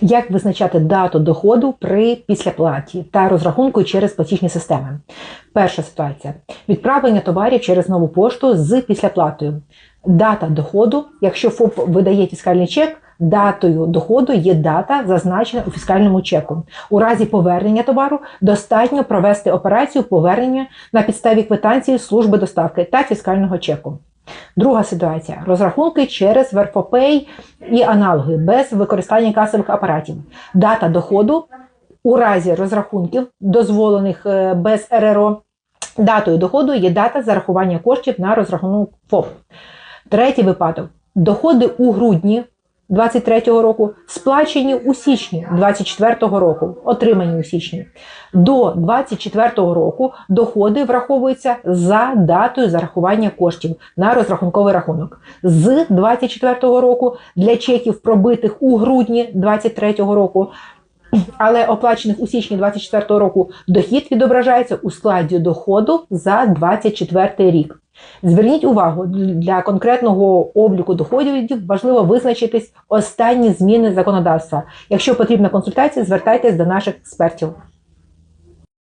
Як визначати дату доходу при післяплаті та розрахунку через платіжні системи? Перша ситуація: відправлення товарів через нову пошту з післяплатою. Дата доходу, якщо ФОП видає фіскальний чек, датою доходу є дата, зазначена у фіскальному чеку. У разі повернення товару достатньо провести операцію повернення на підставі квитанції служби доставки та фіскального чеку. Друга ситуація розрахунки через Верфопей і аналоги без використання касових апаратів. Дата доходу у разі розрахунків, дозволених е, без РРО, датою доходу є дата зарахування коштів на розрахунок ФОП. Третій випадок: доходи у грудні 23-го року сплачені у січні 24-го року, отримані у січні. До 24-го року доходи враховуються за датою зарахування коштів на розрахунковий рахунок. З 24-го року для чеків, пробитих у грудні 23-го року, але оплачених у січні 24-го року, дохід відображається у складі доходу за 24 рік. Зверніть увагу, для конкретного обліку доходів важливо визначитись останні зміни законодавства. Якщо потрібна консультація, звертайтесь до наших експертів.